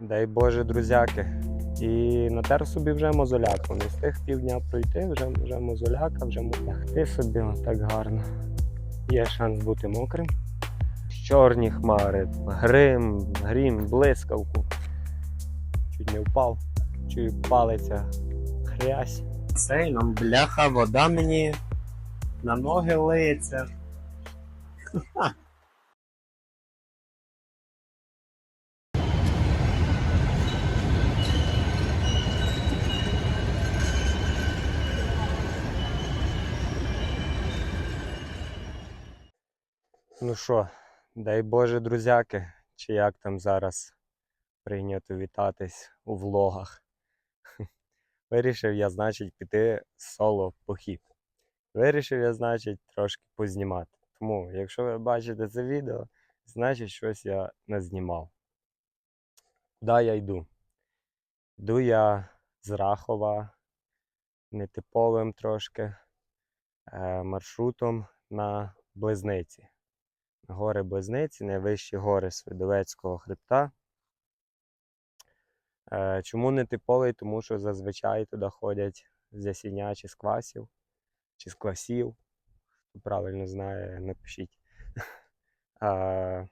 Дай Боже, друзяки. І натер собі вже мозоляк. Не встиг півдня пройти, вже, вже мозоляка, вже лягти собі так гарно. Є шанс бути мокрим. Чорні хмари, грим, грім, блискавку. Чуть не впав, чую палиця грязь. Цей нам бляха, вода мені на ноги лиється. Ну що, дай Боже, друзяки, чи як там зараз прийнято вітатись у влогах. Вирішив я, значить, піти соло похід. Вирішив я, значить, трошки познімати. Тому, якщо ви бачите це відео, значить щось я назнімав. Куди я йду? Йду я з Рахова нетиповим трошки е, маршрутом на Близниці. Гори Близниці, найвищі гори Свидовецького хребта. Е, Чому не типовий? Тому що зазвичай туди ходять з ясіня чи з квасів, чи з квасів. Хто правильно знає, напишіть.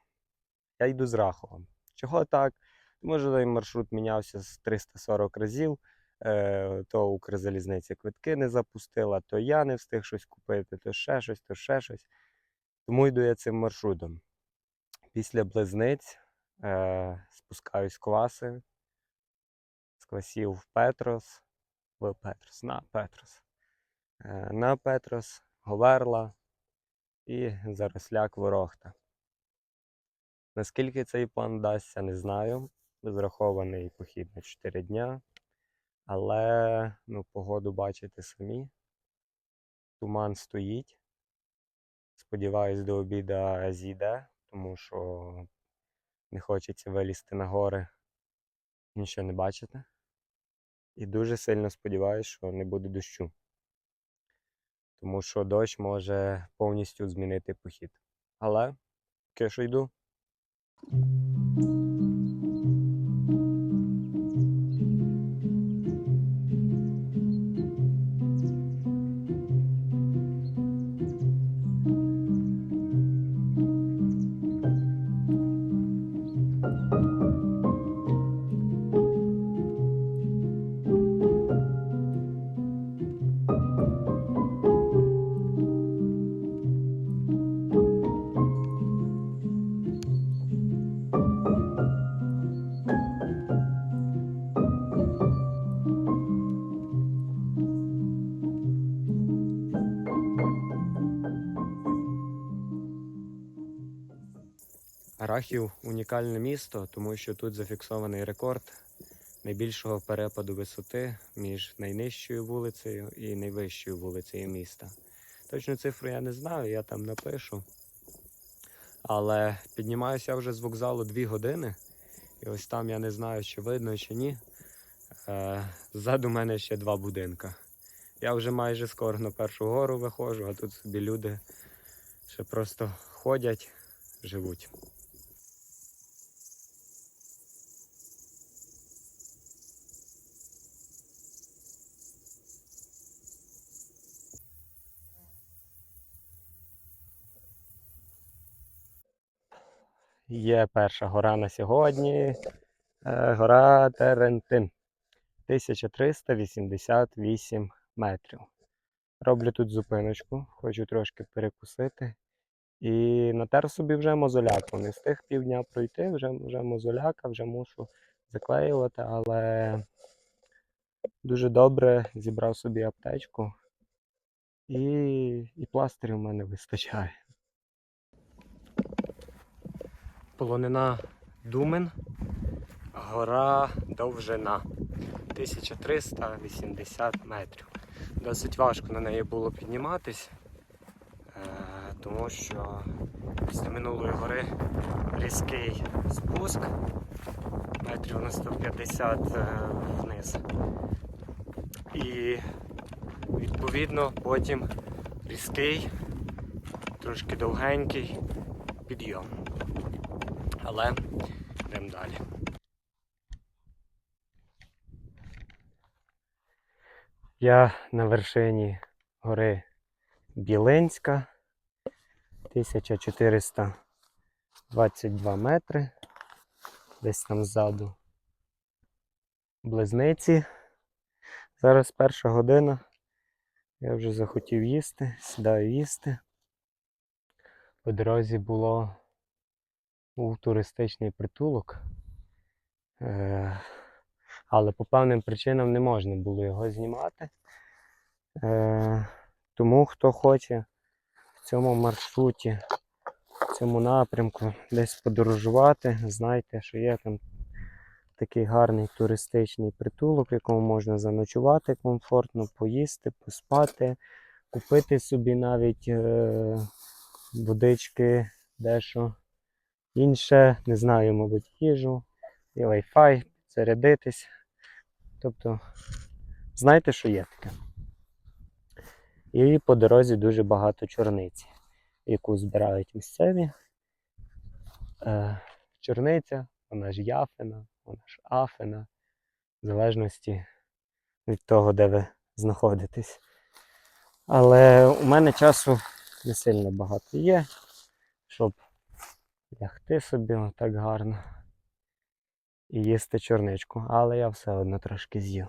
Я йду з Раховом. Чого так? Тому що маршрут мінявся з 340 разів. Е, То Укрзалізниця квитки не запустила, то я не встиг щось купити, то ще щось, то ще щось. Тому йду я цим маршрутом. Після близниць е, спускаюсь в кваси, з квасів в Петрос, в Петрос, на Петрос. Е, на Петрос, Говерла і Заросляк Ворохта. Наскільки цей план дасться, не знаю. Розрахований похід на 4 дня. Але ну, погоду бачите самі. Туман стоїть. Сподіваюсь, до обіда зійде, тому що не хочеться вилізти на гори, нічого не бачити. І дуже сильно сподіваюся, що не буде дощу. Тому що дощ може повністю змінити похід. Але поки що йду. Рахів унікальне місто, тому що тут зафіксований рекорд найбільшого перепаду висоти між найнижчою вулицею і найвищою вулицею міста. Точну цифру я не знаю, я там напишу. Але піднімаюся вже з вокзалу 2 години, і ось там я не знаю, чи видно, чи ні. Е, ззаду мене ще два будинка. Я вже майже скоро на першу гору виходжу, а тут собі люди ще просто ходять, живуть. Є перша гора на сьогодні. Е, Гора Терентин. 1388 метрів. Роблю тут зупиночку, хочу трошки перекусити. І натер собі вже мозоляку. Не встиг півдня пройти, вже, вже мозоляка, вже мушу заклеювати, але дуже добре зібрав собі аптечку. І, і пластирів в мене вистачає. Полонина Думен, гора Довжина 1380 метрів. Досить важко на неї було підніматись, е, тому що після минулої гори різкий спуск метрів на 150 е, вниз. І відповідно потім різкий, трошки довгенький підйом але йдемо далі. Я на вершині гори Біленська, 1422 метри, десь там ззаду близниці. Зараз перша година. Я вже захотів їсти, сідаю їсти. По дорозі було був туристичний притулок. Е, але по певним причинам не можна було його знімати. Е, тому хто хоче в цьому маршруті, в цьому напрямку десь подорожувати, знайте, що є там такий гарний туристичний притулок, в якому можна заночувати комфортно, поїсти, поспати, купити собі навіть е, водички, дещо інше, не знаю, мабуть, їжу, і Wi-Fi, зарядитись. Тобто, знайте, що є таке. І по дорозі дуже багато чорниці, яку збирають місцеві. Е, чорниця, вона ж яфина, вона ж афина, в залежності від того, де ви знаходитесь. Але у мене часу не сильно багато є, щоб лягти собі так гарно і їсти чорничку, але я все одно трошки з'їв.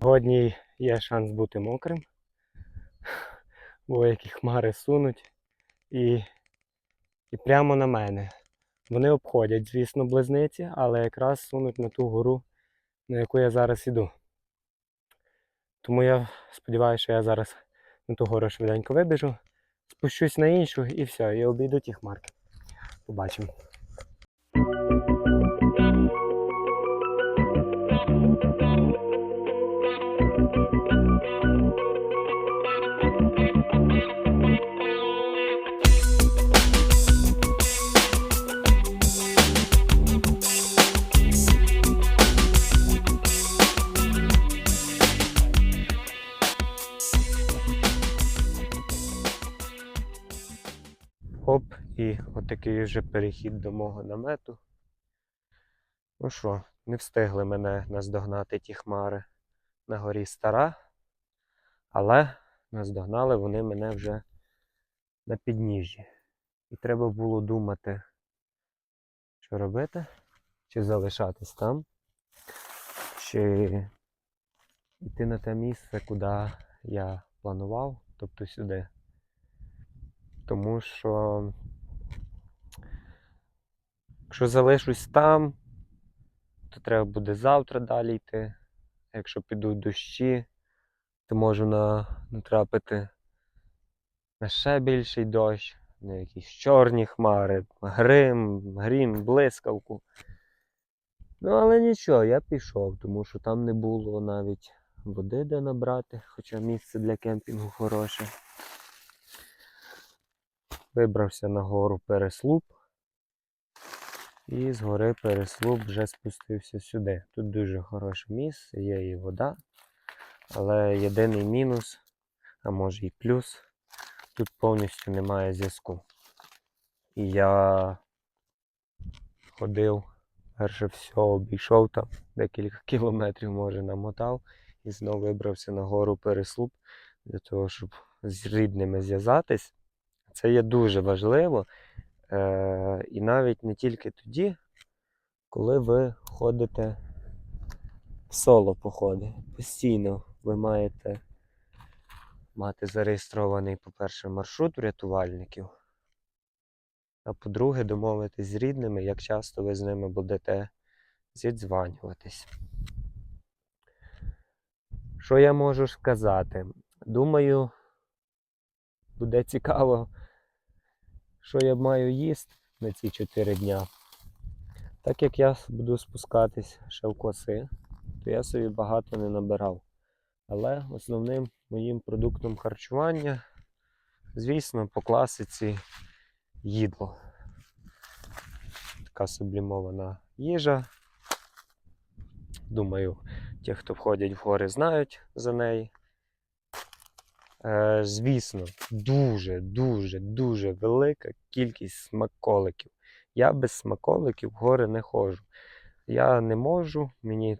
Сьогодні є шанс бути мокрим, бо які хмари сунуть і, і прямо на мене. Вони обходять, звісно, близниці, але якраз сунуть на ту гору, на яку я зараз іду. Тому я сподіваюся, що я зараз на ту гору швиденько вибіжу, спущусь на іншу і все, і обійду ті хмарки. Побачимо. Отакий вже перехід до мого намету. Ну що, не встигли мене наздогнати ті хмари на горі стара, але наздогнали вони мене вже на підніжжі. І треба було думати, що робити, чи залишатись там, чи йти на те місце, куди я планував, тобто сюди. Тому що якщо залишусь там, то треба буде завтра далі йти. Якщо підуть дощі, то можу на, натрапити на ще більший дощ, на якісь чорні хмари, грим, грім, блискавку. Ну, але нічого, я пішов, тому що там не було навіть води, де набрати, хоча місце для кемпінгу хороше. Вибрався на гору Переслуп. І з гори Переслуп вже спустився сюди. Тут дуже хороше місце, є і вода. Але єдиний мінус, а може і плюс, тут повністю немає зв'язку. І я ходив, перше всього обійшов там декілька кілометрів, може, намотав і знову вибрався на гору Переслуп для того, щоб з рідними зв'язатись. Це є дуже важливо. Е, і навіть не тільки тоді, коли ви ходите в соло походи. Постійно ви маєте мати зареєстрований, по-перше, маршрут рятувальників. А по-друге, домовитись з рідними, як часто ви з ними будете зідзванюватись. Що я можу сказати? Думаю, буде цікаво, що я маю їсти на ці 4 дня. Так як я буду спускатись ще в коси, то я собі багато не набирав. Але основним моїм продуктом харчування, звісно, по класиці їдло. Така сублімована їжа. Думаю, ті, хто входять в гори, знають за неї. Е, звісно, дуже, дуже, дуже велика кількість смаколиків. Я без смаколиків в гори не ходжу. Я не можу, мені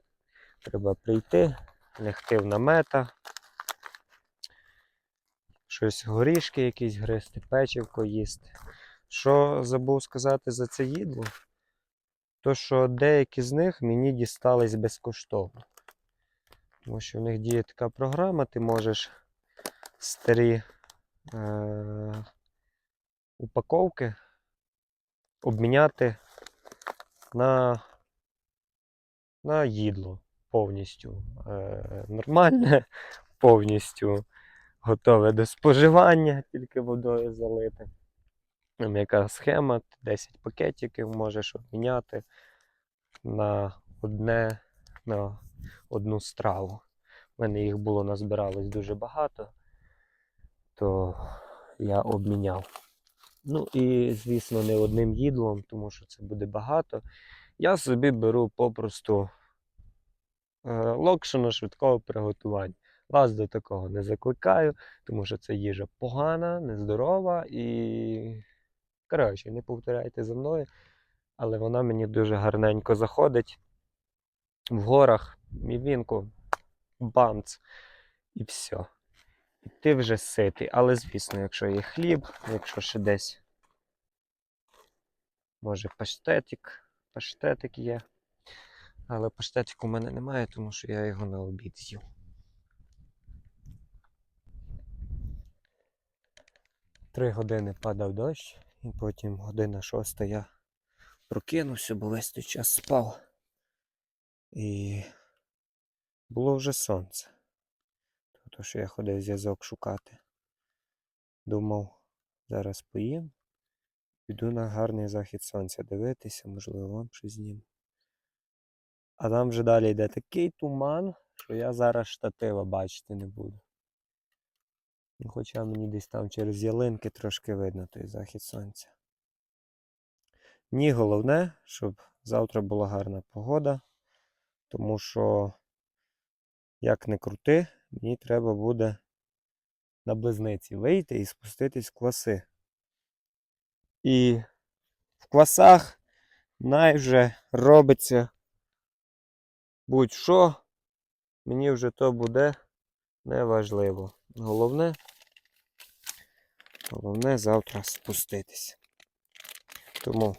треба прийти, лягти в намета, щось горішки якісь гристи, печивко їсти. Що забув сказати за це їдло? То, що деякі з них мені дістались безкоштовно. Тому що в них діє така програма, ти можеш старі е- упаковки обміняти на, на їдло повністю е- нормальне, повністю готове до споживання, тільки водою залите. Там яка схема, 10 пакетиків можеш обміняти на одне, на одну страву. У мене їх було назбиралось дуже багато, то я обміняв. Ну і, звісно, не одним їдлом, тому що це буде багато. Я собі беру попросту е, локшину швидкого приготування. Вас до такого не закликаю, тому що це їжа погана, нездорова і. Коротше, не повторяйте за мною, але вона мені дуже гарненько заходить. В горах, мівінку, бамц і все. Ти вже ситий. Але, звісно, якщо є хліб, якщо ще десь, може паштетик, паштетик є. Але паштетик у мене немає, тому що я його на обід з'їв. Три години падав дощ, і потім година шоста я прокинувся, бо весь той час спав. І було вже сонце. Що я ходив зв'язок шукати. Думав, зараз поїм. Піду на гарний захід сонця дивитися, можливо, вам щось зніму. А там вже далі йде такий туман, що я зараз штатива бачити не буду. Ну, Хоча мені десь там через ялинки трошки видно той захід сонця. Ні, головне, щоб завтра була гарна погода, тому що, як не крути, мені треба буде на близниці вийти і спуститись в кваси. І в квасах най вже робиться будь-що, мені вже то буде неважливо. Головне, головне завтра спуститися. Тому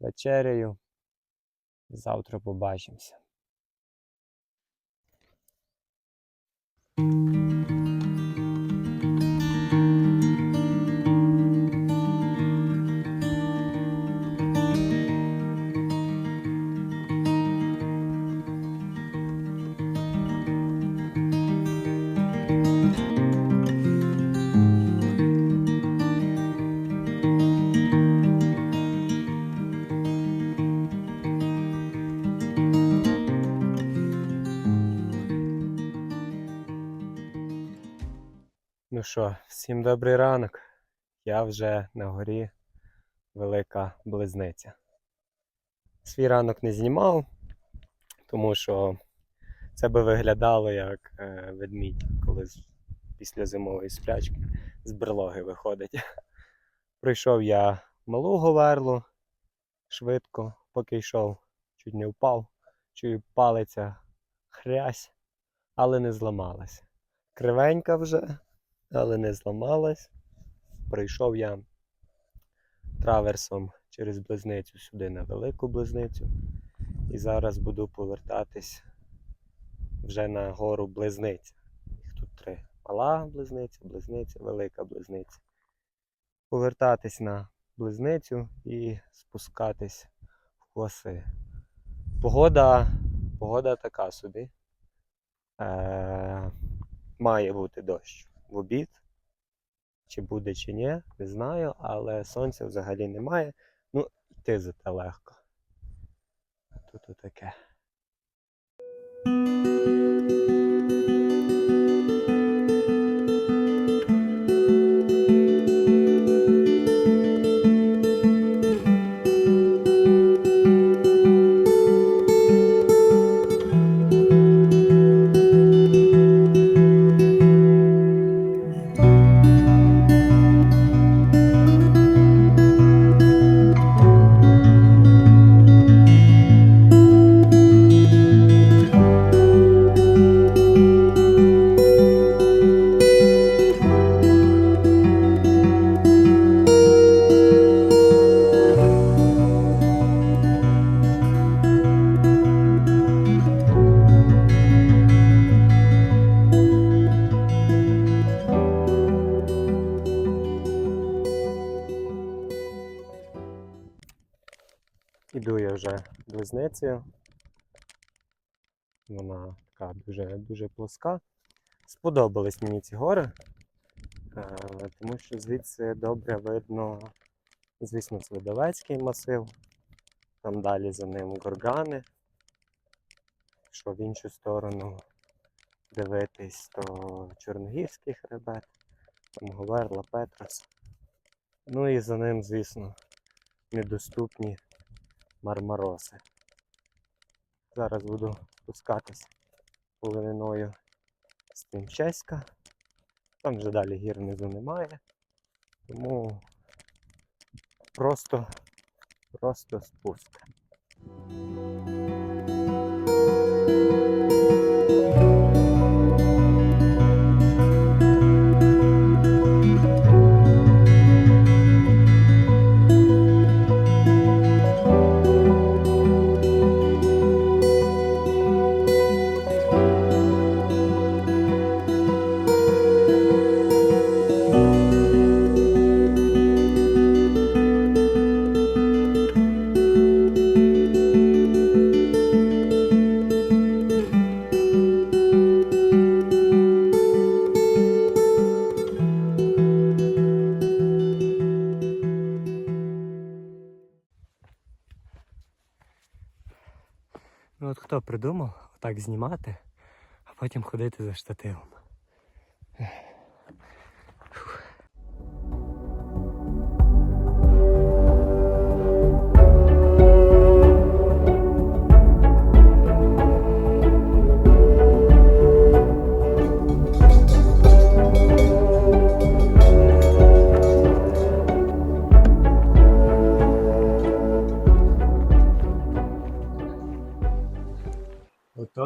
вечерею. Завтра побачимося. Що, всім добрий ранок. Я вже на горі Велика Близниця. Свій ранок не знімав, тому що це би виглядало як е, ведмідь, коли після зимової сплячки з берлоги виходить. Пройшов я малу говерлу швидко, поки йшов, чуть не впав, чую палиця хрясь, але не зламалася. Кривенька вже але не зламалась. Прийшов я траверсом через близницю сюди на велику близницю. І зараз буду повертатись вже на гору близниця. Їх тут три. Мала близниця, близниця, велика близниця. Повертатись на близницю і спускатись в класи. Погода, погода така собі. Е, має бути дощ в обід. Чи буде, чи ні, не знаю, але сонця взагалі немає. Ну, йти зате легко. Тут таке. Вже близницею. Вона така дуже, дуже плоска. Сподобались мені ці гори, е, тому що звідси добре видно, звісно, Свидовецький масив. Там далі за ним горгани. Якщо в іншу сторону дивитись, то Чорногірський хребет, там Говерла, Петрос. Ну і за ним, звісно, недоступні мармароси. Зараз буду спускатись половиною Стрімчеська. Там вже далі гір внизу немає. Тому просто, просто спуск. Знімати, а потім ходити за штативом.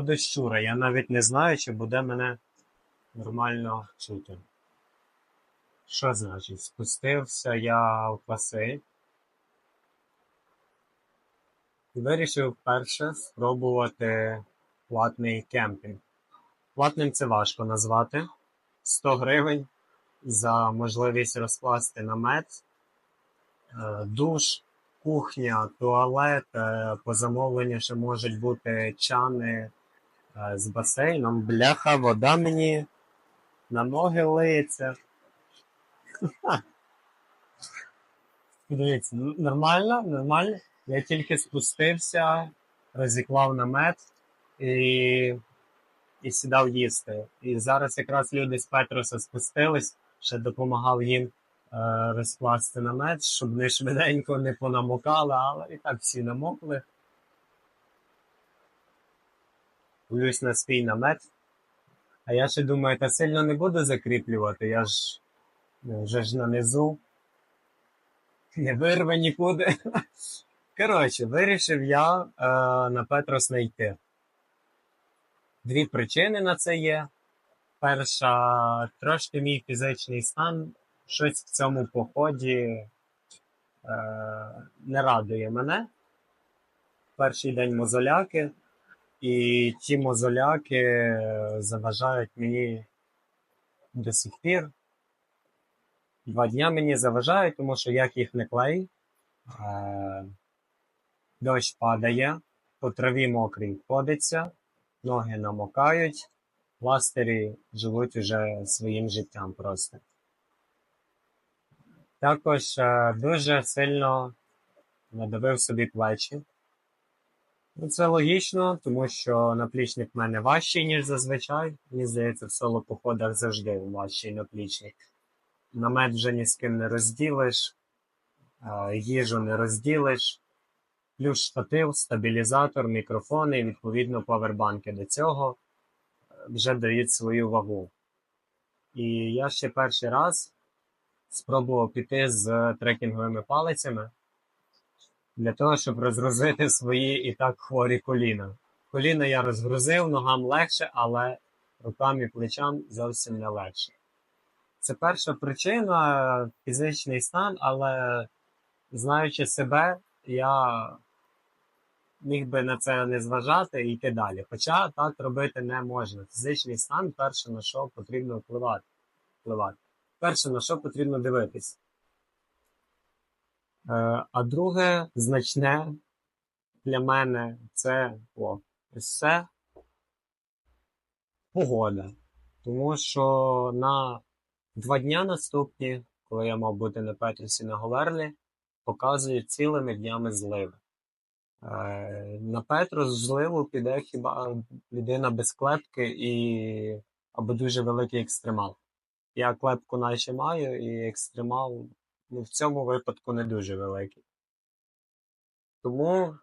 Дощура. Я навіть не знаю, чи буде мене нормально чути. Що значить? Спустився я в паси. І вирішив вперше спробувати платний кемпінг. Платним це важко назвати. 100 гривень за можливість розкласти намет, е, душ, кухня, туалет, е, по замовленню ще можуть бути чани з басейном. Бляха, вода мені на ноги лиється. Дивіться, нормально, нормально. Я тільки спустився, розіклав намет і, і сідав їсти. І зараз якраз люди з Петроса спустились, ще допомагав їм е, розкласти намет, щоб не швиденько не понамокали, але і так всі намокли. Плюсь на свій намет. А я ще думаю, та сильно не буду закріплювати, я ж ну, вже ж нанизу. Не вирве нікуди. Коротше, вирішив я е, на Петрос не йти. Дві причини на це є. Перша, трошки мій фізичний стан, щось в цьому поході е, не радує мене. Перший день мозоляки, і ті мозоляки е, заважають мені до сих пір. Два дня мені заважають, тому що як їх не клей, е, дощ падає, по траві мокрій ходиться, ноги намокають, пластирі живуть уже своїм життям просто. Також е, дуже сильно надавив собі плечі. Ну, це логічно, тому що наплічник в мене важчий, ніж зазвичай. Мені здається, в соло-походах завжди важчий наплічник. Намет вже ні з ким не розділиш, їжу не розділиш, плюс штатив, стабілізатор, мікрофони і відповідно павербанки до цього е, вже дають свою вагу. І я ще перший раз спробував піти з трекінговими палицями для того, щоб розгрузити свої і так хворі коліна. Коліна я розгрузив, ногам легше, але рукам і плечам зовсім не легше. Це перша причина фізичний стан, але знаючи себе, я міг би на це не зважати і йти далі. Хоча так робити не можна. Фізичний стан перше на що потрібно впливати. впливати. Перше на що потрібно дивитись. Е, а друге, значне для мене це о, ось погода. Тому що на два дня наступні, коли я мав бути на Петрусі на Говерлі, показують цілими днями зливи. Е, на Петрус в зливу піде хіба людина без клепки і або дуже великий екстремал. Я клепку наче маю, і екстремал ну, в цьому випадку не дуже великий. Тому,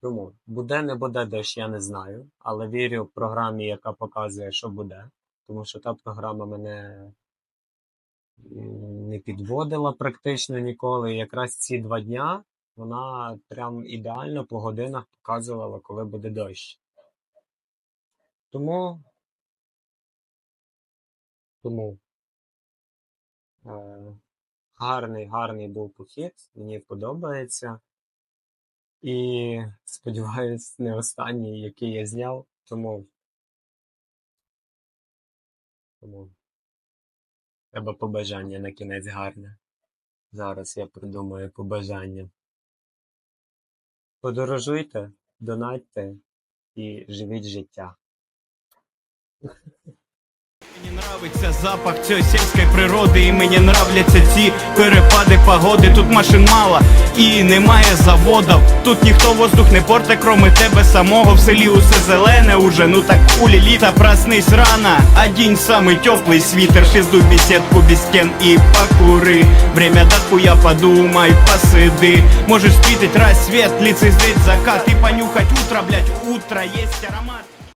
тому буде не буде дощ, я не знаю, але вірю в програмі, яка показує, що буде. Тому що та програма мене не підводила практично ніколи. Якраз ці два дня вона прям ідеально по годинах показувала, коли буде дощ. Тому. Тому. Е, гарний, гарний був похід, мені подобається. І сподіваюсь, не останній, який я зняв, тому. Тому. Треба побажання на кінець гарне. Зараз я придумаю побажання. Подорожуйте, донатьте і живіть життя. Мені нравиться запах цієї сільської природи, і мені нравляться ці перепади погоди. Тут машин мало і немає заводів. Тут ніхто воздух не порте, кроме тебе самого. В селі усе зелене уже, ну так кулі літа, проснись рано. Один самый теплый свитер, пизду в беседку без стен и покури. Время дохуя подумай, посиди. Можешь встретить рассвет, лицезреть закат и понюхать утро, блять, утро есть аромат.